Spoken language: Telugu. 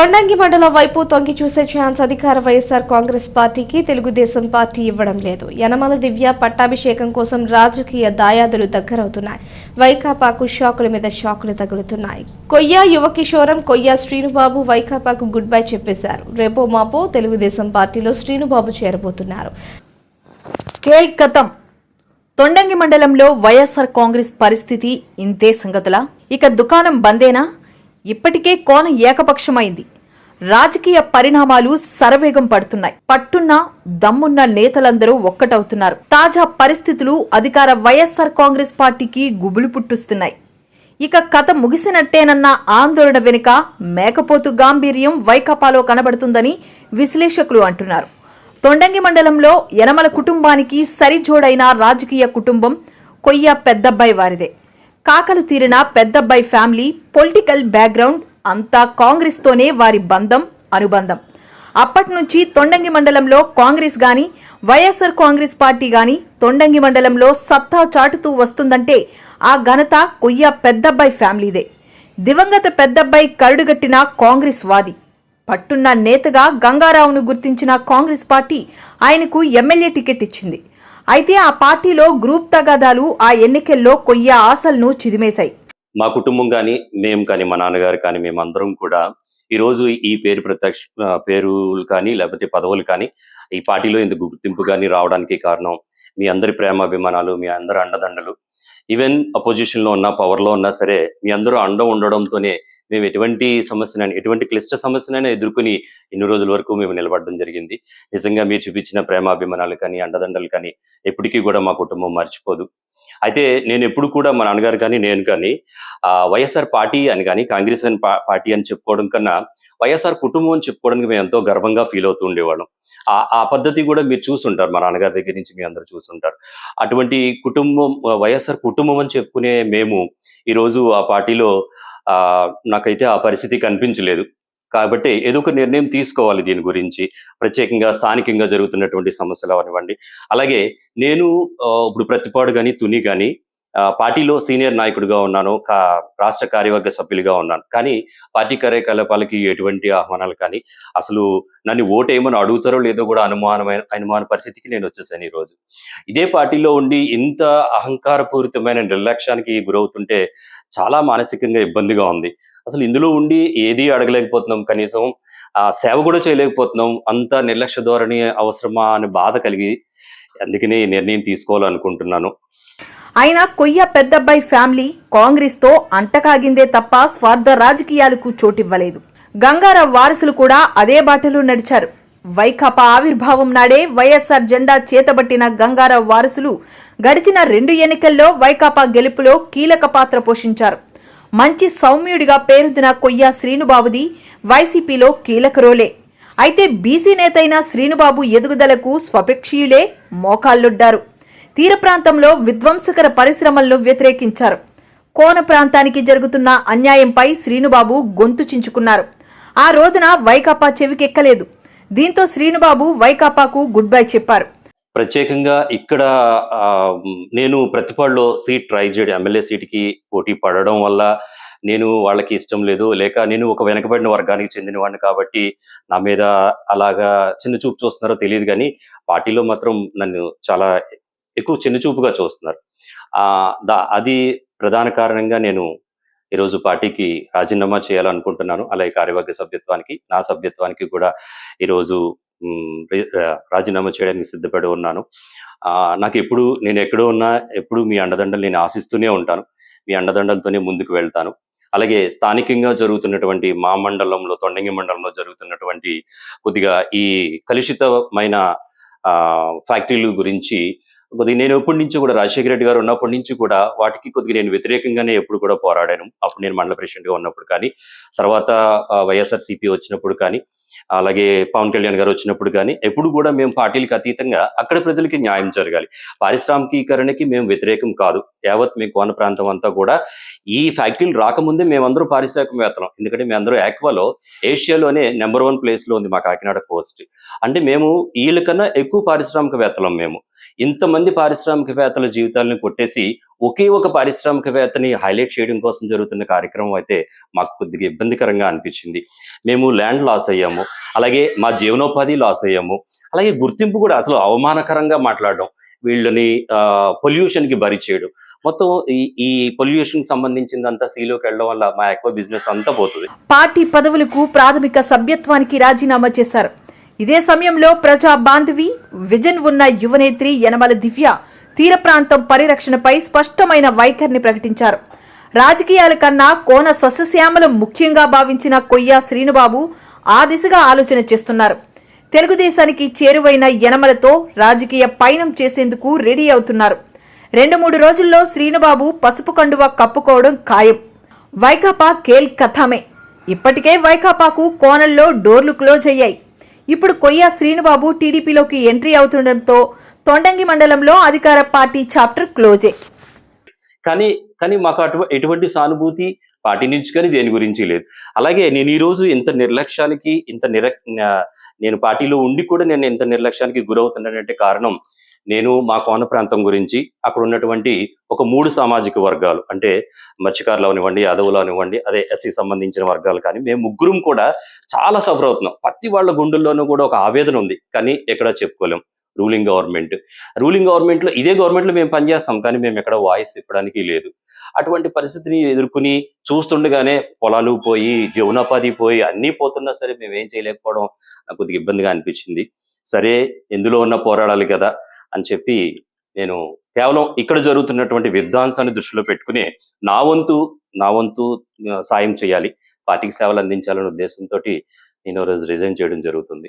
తొండంగి మండలం వైపు తొంగి చూసే ఛాన్స్ అధికార వైఎస్ఆర్ కాంగ్రెస్ పార్టీకి తెలుగుదేశం పార్టీ ఇవ్వడం లేదు. యనమల దివ్య పట్టాభిషేకం కోసం రాజకీయ దాయాదులు దగ్గరవుతున్నాయి. వైకాపాకు షాకుల మీద షాకులు తగులుతున్నాయి. కొయ్య యువకిషోరం కొయ్య శ్రీనుబాబు వైకాపాకు గుడ్ బై చెప్పేశారు. రేపో మాపో తెలుగుదేశం పార్టీలో శ్రీనుబాబు చేరబోతున్నారు. కేల్ తొండంగి మండలంలో వైఎస్ఆర్ కాంగ్రెస్ పరిస్థితి ఇంతే సంగతులా? ఇక దుకాణం బందేనా? ఇప్పటికే కోణం ఏకపక్షమైంది. రాజకీయ పరిణామాలు శరవేగం పడుతున్నాయి. పట్టున్న దమ్మున్న నేతలందరూ ఒక్కటవుతున్నారు. తాజా పరిస్థితులు అధికార వైఎస్ఆర్ కాంగ్రెస్ పార్టీకి గుబులు పుట్టుస్తున్నాయి ఇక కథ ముగిసినట్టేనన్న ఆందోళన వెనుక మేకపోతు గాంభీర్యం వైకాపాలో కనబడుతుందని విశ్లేషకులు అంటున్నారు. తొండంగి మండలంలో యనమల కుటుంబానికి సరిజోడైన రాజకీయ కుటుంబం కొయ్య పెద్దబ్బాయి వారిదే. కాకలు తీరిన పెద్దబ్బాయి ఫ్యామిలీ పొలిటికల్ బ్యాక్గ్రౌండ్ అంతా కాంగ్రెస్తోనే వారి బంధం అనుబంధం. అప్పటి నుంచి తొండంగి మండలంలో కాంగ్రెస్ గాని వైఎస్ఆర్ కాంగ్రెస్ పార్టీ గాని తొండంగి మండలంలో సత్తా చాటుతూ వస్తుందంటే ఆ ఘనత కొయ్య పెద్దబ్బాయి ఫ్యామిలీదే. దివంగత పెద్దబ్బాయి కరుడుగట్టిన కాంగ్రెస్ వాది. పట్టున్న నేతగా గంగారావును గుర్తించిన కాంగ్రెస్ పార్టీ ఆయనకు ఎమ్మెల్యే టికెట్ ఇచ్చింది. అయితే ఆ పార్టీలో గ్రూప్ తగాదాలు ఆ ఎన్నికల్లో కొయ్య ఆశలను చిదిమేశాయి. మా కుటుంబం కానీ మేము కానీ మా నాన్నగారు కానీ మేమందరం కూడా ఈరోజు ఈ పేరు ప్రత్యక్ష పేరులు కానీ లేకపోతే పదవులు కానీ ఈ పార్టీలో ఇంత గుర్తింపు కానీ రావడానికి కారణం మీ అందరి ప్రేమాభిమానాలు మీ అందరి అండదండలు. ఈవెన్ అపోజిషన్లో ఉన్నా పవర్లో ఉన్నా సరే మీ అందరూ అండ ఉండడంతోనే మేము ఎటువంటి సమస్యనైనా ఎటువంటి క్లిష్ట సమస్యనైనా ఎదుర్కొని ఇన్ని రోజుల వరకు మేము నిలబడడం జరిగింది. నిజంగా మీరు చూపించిన ప్రేమాభిమానాలు కానీ అండదండలు కానీ ఎప్పటికీ కూడా మా కుటుంబం మర్చిపోదు. అయితే నేను ఎప్పుడు కూడా మా నాన్నగారు కానీ నేను కానీ ఆ వైఎస్ఆర్ పార్టీ అని కానీ కాంగ్రెస్ అని పార్టీ అని చెప్పుకోవడం కన్నా వైఎస్ఆర్ కుటుంబం అని చెప్పుకోవడానికి మేము ఎంతో గర్వంగా ఫీల్ అవుతూ ఉండేవాళ్ళం. ఆ ఆ పద్ధతి కూడా మీరు చూసుంటారు. మా నాన్నగారి దగ్గర నుంచి మీ అందరూ చూసుంటారు. అటువంటి కుటుంబం వైఎస్ఆర్ కుటుంబం అని చెప్పుకునే మేము ఈరోజు ఆ పార్టీలో నాకైతే ఆ పరిస్థితి కనిపించలేదు. కాబట్టి ఏదో ఒక నిర్ణయం తీసుకోవాలి దీని గురించి. ప్రత్యేకంగా స్థానికంగా జరుగుతున్నటువంటి సమస్యలు అవనివ్వండి. అలాగే నేను ఇప్పుడు ప్రతిపాడు కానీ తుని కానీ పార్టీలో సీనియర్ నాయకుడిగా ఉన్నాను కా- రాష్ట్ర కార్యవర్గ సభ్యులుగా ఉన్నాను. కానీ పార్టీ కార్యకలాపాలకి ఎటువంటి ఆహ్వానాలు కానీ అసలు నన్ను ఓటు ఏమని అడుగుతారో లేదో కూడా అనుమానమైన అనుమాన పరిస్థితికి నేను వచ్చేసాను ఈ రోజు ఇదే పార్టీలో ఉండి ఇంత అహంకారపూరితమైన నిర్లక్ష్యానికి గురవుతుంటే చాలా మానసికంగా ఇబ్బందిగా ఉంది. అసలు ఇందులో ఉండి ఏది అడగలేకపోతున్నాం. కనీసం ఆ సేవ కూడా చేయలేకపోతున్నాం. అంత నిర్లక్ష్య ధోరణి అవసరమా అని బాధ కలిగి అందుకనే ఈ నిర్ణయం తీసుకోవాలనుకుంటున్నాను. అయినా కొయ్య పెద్దబ్బాయి ఫ్యామిలీ కాంగ్రెస్తో అంటకాగిందే తప్ప స్వార్థ రాజకీయాలకు చోటివ్వలేదు. గంగారావు వారసులు కూడా అదే బాటలో నడిచారు. వైకాపా ఆవిర్భావం నాడే వైఎస్ఆర్ జెండా చేతబట్టిన గంగారావు వారసులు గడిచిన రెండు ఎన్నికల్లో వైకాపా గెలుపులో కీలక పాత్ర పోషించారు. మంచి సౌమ్యుడిగా పేరొందిన కొయ్య శ్రీనుబాబుది వైసీపీలో కీలక రోలే. అయితే బీసీ నేతైన శ్రీనుబాబు ఎదుగుదలకు స్వపక్షీయులే మోకాళ్ళొడ్డారు. తీర ప్రాంతంలో విధ్వంసకర పరిశ్రమలను వ్యతిరేకించారు. కోన ప్రాంతానికి జరుగుతున్న అన్యాయంపై శ్రీనుబాబు గొంతు చించుకున్నారు. ఆ రోజున వైకాపా చెవికెక్కలేదు. దీంతో శ్రీనుబాబు వైకాపాకు గుడ్ బై చెప్పారు. ప్రత్యేకంగా ఇక్కడ నేను ప్రతిపాడులో సీట్ ట్రై చేయడం ఎమ్మెల్యే సీట్కి పోటీ పడడం వల్ల నేను వాళ్ళకి ఇష్టం లేదు. లేక నేను ఒక వెనకబడిన వర్గానికి చెందినవాడిని కాబట్టి నా మీద అలాగా చిన్న చూపు చూస్తున్నారో తెలియదు కానీ పార్టీలో మాత్రం నన్ను చాలా ఎక్కువ చిన్న చూపుగా చూస్తున్నారు. దా అది ప్రధాన కారణంగా నేను ఈరోజు పార్టీకి రాజీనామా చేయాలనుకుంటున్నాను. అలాగే కార్యవర్గ సభ్యత్వానికి నా సభ్యత్వానికి కూడా ఈరోజు రాజీనామా చేయడానికి సిద్ధపడి ఉన్నాను. నాకు ఎప్పుడు నేను ఎక్కడో ఉన్నా ఎప్పుడు మీ అండదండలు నేను ఆశిస్తూనే ఉంటాను. మీ అండదండలతోనే ముందుకు వెళ్తాను. అలాగే స్థానికంగా జరుగుతున్నటువంటి మా మండలంలో తొండంగి మండలంలో జరుగుతున్నటువంటి కొద్దిగా ఈ కలుషితమైన ఫ్యాక్టరీలు గురించి కొద్దిగా నేను ఎప్పటి నుంచి కూడా రాజశేఖర రెడ్డి గారు ఉన్నప్పటి నుంచి కూడా వాటికి కొద్దిగా నేను వ్యతిరేకంగానే ఎప్పుడు కూడా పోరాడాను. అప్పుడు నేను మండల ప్రెసిడెంట్గా ఉన్నప్పుడు కానీ తర్వాత వైఎస్ఆర్ సిపి వచ్చినప్పుడు కానీ అలాగే పవన్ కళ్యాణ్ గారు వచ్చినప్పుడు కానీ ఎప్పుడు కూడా మేము పార్టీలకు అతీతంగా అక్కడ ప్రజలకి న్యాయం జరగాలి. పారిశ్రామికీకరణకి మేము వ్యతిరేకం కాదు. యావత్ మీ కోన ప్రాంతం అంతా కూడా ఈ ఫ్యాక్టరీలు రాకముందే మేమందరూ పారిశ్రామికవేత్తలం. ఎందుకంటే మేమందరూ యాక్వాలో ఏషియాలోనే నెంబర్ వన్ ప్లేస్లో ఉంది మా కాకినాడ కోస్ట్ అంటే మేము వీళ్ళకన్నా ఎక్కువ పారిశ్రామికవేత్తలం మేము. ఇంతమంది పారిశ్రామికవేత్తల జీవితాలను కొట్టేసి ఒకే ఒక పారిశ్రామికవేత్తని హైలైట్ చేయడం కోసం జరుగుతున్న కార్యక్రమం అయితే మాకు కొద్దిగా ఇబ్బందికరంగా అనిపించింది. మేము ల్యాండ్ లాస్ అయ్యాము. అలాగే మా జీవనోపాధి లాస్ అయ్యాము అలాగే గుర్తింపు కూడా అసలు అవమానకరంగా మాట్లాడడం వీళ్ళని పొల్యూషన్కి బరి చేయడం. మొత్తం ఈ ఈ పొల్యూషన్ సంబంధించిందంతా సీలోకి వెళ్ళడం వల్ల మా ఎక్కువ బిజినెస్ అంతా పోతుంది. పార్టీ పదవులకు ప్రాథమిక సభ్యత్వానికి రాజీనామా చేశారు. ఇదే సమయంలో ప్రజా బాంధవి విజన్ ఉన్న యువనేత్రి యనమల దివ్య తీర ప్రాంతం పరిరక్షణపై స్పష్టమైన వైఖరిని ప్రకటించారు. రాజకీయాల కన్నా కోన సస్యశ్యామలం ముఖ్యంగా భావించిన కొయ్య శ్రీనుబాబు ఆ దిశగా ఆలోచన చేస్తున్నారు. తెలుగుదేశానికి చేరువైన యనమలతో రాజకీయ పయనం చేసేందుకు రెడీ అవుతున్నారు. రెండు మూడు రోజుల్లో శ్రీనుబాబు పసుపు కండువ కప్పుకోవడం ఖాయం. వైకాపా కేల్ కథమే. ఇప్పటికే వైకాపాకు కోనల్లో డోర్లు క్లోజ్ అయ్యాయి. ఇప్పుడు కొయ్య శ్రీనుబాబు టీడీపీలోకి ఎంట్రీ అవుతుండటంతో తొండంగి మండలంలో అధికార పార్టీ చాప్టర్ క్లోజే. కానీ కానీ మాకు అటు ఎటువంటి సానుభూతి పార్టీ నుంచి కానీ దేని గురించి లేదు. అలాగే నేను ఈరోజు ఇంత నిర్లక్ష్యానికి ఇంత నిర నేను పార్టీలో ఉండి కూడా నేను ఇంత నిర్లక్ష్యానికి గురవుతున్నానంటే కారణం నేను మా కోన ప్రాంతం గురించి అక్కడ ఉన్నటువంటి ఒక మూడు సామాజిక వర్గాలు అంటే మత్స్యకారులు అవనివ్వండి యాదవులు అవనివ్వండి అదే ఎస్సీ సంబంధించిన వర్గాలు కానీ మేము ముగ్గురం కూడా చాలా సఫర్ అవుతున్నాం. ప్రతి వాళ్ళ గుండెల్లోనూ కూడా ఒక ఆవేదన ఉంది కానీ ఎక్కడా చెప్పుకోలేం. Ruling government. రూలింగ్ గవర్నమెంట్లో ఇదే గవర్నమెంట్లో మేము పనిచేస్తాం కానీ మేము ఎక్కడ వాయిస్ ఇవ్వడానికి లేదు. అటువంటి పరిస్థితిని ఎదుర్కొని చూస్తుండగానే పొలాలు పోయి జీవనోపాధి పోయి అన్నీ పోతున్నా సరే మేము ఏం చేయలేకపోవడం నాకు కొద్దిగా ఇబ్బందిగా అనిపించింది. సరే ఎందులో ఉన్న పోరాడాలి కదా అని చెప్పి నేను కేవలం ఇక్కడ జరుగుతున్నటువంటి విధ్వంసాన్ని దృష్టిలో పెట్టుకుని నా వంతు నా వంతు సాయం చేయాలి. పార్టీకి సేవలు అందించాలనే ఉద్దేశంతో నేను రోజు రిజైన్ చేయడం జరుగుతుంది.